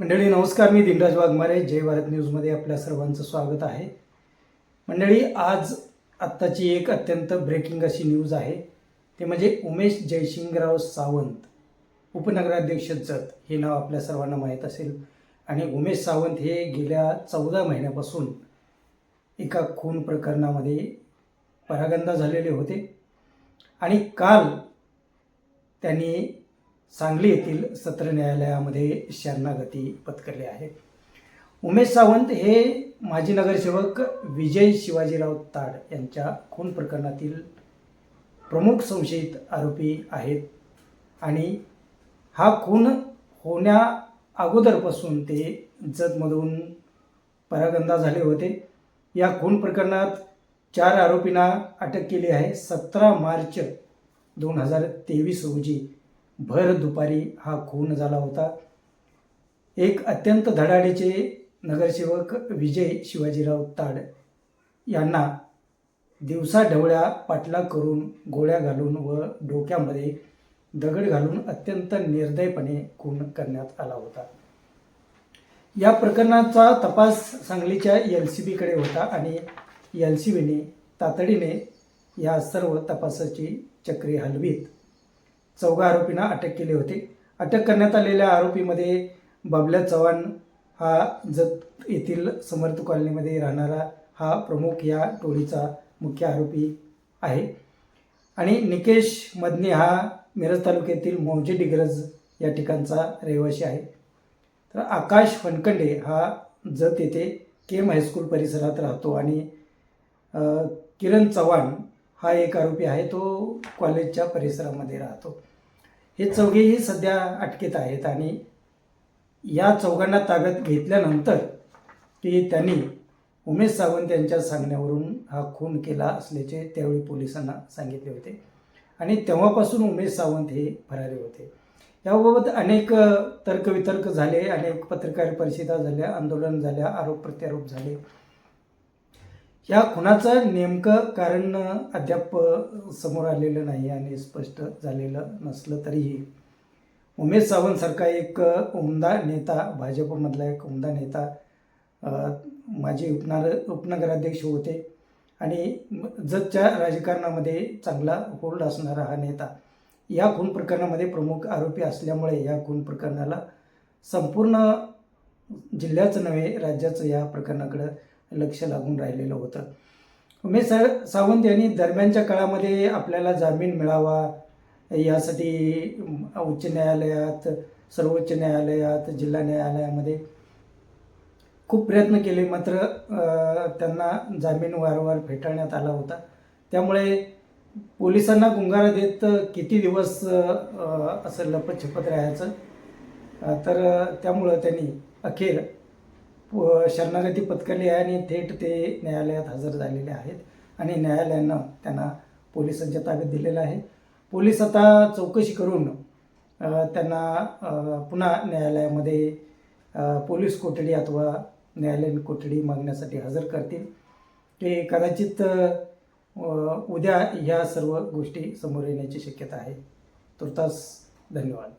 मंडळी नमस्कार. मी दिनराज वाघमारे जय भारत न्यूजमध्ये आपल्या सर्वांचं स्वागत आहे. मंडळी आज आत्ताची एक अत्यंत ब्रेकिंग अशी न्यूज आहे. ते म्हणजे उमेश जयसिंगराव सावंत उपनगराध्यक्ष जत हे नाव आपल्या सर्वांना माहीत असेल. आणि उमेश सावंत हे गेल्या चौदा महिन्यापासून एका खून प्रकरणामध्ये परागंदा झालेले होते. आणि काल त्यांनी सांगली येथील सत्र न्यायालयामध्ये शरणागती पत्करली आहे. उमेश सावंत हे माजी नगरसेवक विजय शिवाजीराव ताड यांच्या खून प्रकरणातील प्रमुख संशयित आरोपी आहेत आणि हा खून होण्या अगोदरपासून ते जतमधून परागंदा झाले होते. या खून प्रकरणात चार आरोपींना अटक केली आहे. सतरा मार्च दोन हजार तेवीस रोजी भर दुपारी हा खून झाला होता. एक अत्यंत धडाडीचे नगरसेवक विजय शिवाजीराव ताड यांना दिवसा ढवळ्या पाटला करून गोळ्या घालून व डोक्यामध्ये दगड घालून अत्यंत निर्दयपणे खून करण्यात आला होता. या प्रकरणाचा तपास सांगलीच्या एल सी बीकडे होता आणि एल सी बीने तातडीने या सर्व तपासाची चक्री हलवीत. चौघा आरोपींना अटक केली होती. अटक करण्यात आलेल्या आरोपीमध्ये बाबल्या चव्हाण हा जत येथील समर्थ कॉलनीमध्ये राहणारा हा प्रमुख या टोळीचा मुख्य आरोपी आहे. आणि निकेश मदने हा मिरज तालुक्यातील मौजे डिग्रज या ठिकाणचा रहिवासी आहे. तर आकाश फणकंडे हा जत येथे केम हायस्कूल परिसरात राहतो आणि किरण चव्हाण हा एक आरोपी आहे तो कॉलेजच्या परिसरामध्ये राहतो. हे चौघेही सध्या अटकेत आहेत आणि या चौघांना ताब्यात घेतल्यानंतर की त्यांनी उमेश सावंत यांच्या सांगण्यावरून हा खून केला असल्याचे त्यावेळी पोलिसांना सांगितले होते. आणि तेव्हापासून उमेश सावंत हे फरारी होते. याबाबत अनेक तर्कवितर्क झाले अनेक पत्रकार परिषदा झाल्या आंदोलन झाल्या आरोप प्रत्यारोप झाले. या खुनाचं नेमकं कारण अद्याप समोर आलेलं नाही आणि स्पष्ट झालेलं नसलं तरीही. उमेश सावंतसारखा एक उमदा नेता भाजपमधला एक उमदा नेता माझे उपनार उपनगराध्यक्ष होते आणि जतच्या राजकारणामध्ये चांगला होल्ड असणारा हा नेता. या खून प्रकरणामध्ये प्रमुख आरोपी असल्यामुळे या खून प्रकरणाला संपूर्ण जिल्ह्याचं नव्हे राज्याचं या प्रकरणाकडं लक्ष लागून राहिलेलं होतं. उमेश सर सावंत यांनी दरम्यानच्या काळामध्ये आपल्याला जामीन मिळावा यासाठी उच्च न्यायालयात सर्वोच्च न्यायालयात जिल्हा न्यायालयामध्ये खूप प्रयत्न केले मात्र त्यांना जामीन वारंवार फेटाळण्यात आला होता. त्यामुळे पोलिसांना गुंगारा देत किती दिवस असं लपत छपत राहायचं? तर त्यामुळं त्यांनी अखेर शरणागती पत्करली आहे आणि थेट ते न्यायालयात हजर झालेले आहेत. आणि न्यायालयानं त्यांना पोलिसांच्या ताब्यात दिलेलं आहे. पोलीस आता चौकशी करून त्यांना पुन्हा न्यायालयामध्ये पोलीस कोठडी अथवा न्यायालयीन कोठडी मागण्यासाठी हजर करतील. ते कदाचित उद्या ह्या सर्व गोष्टी समोर येण्याची शक्यता आहे. तुर्तास धन्यवाद.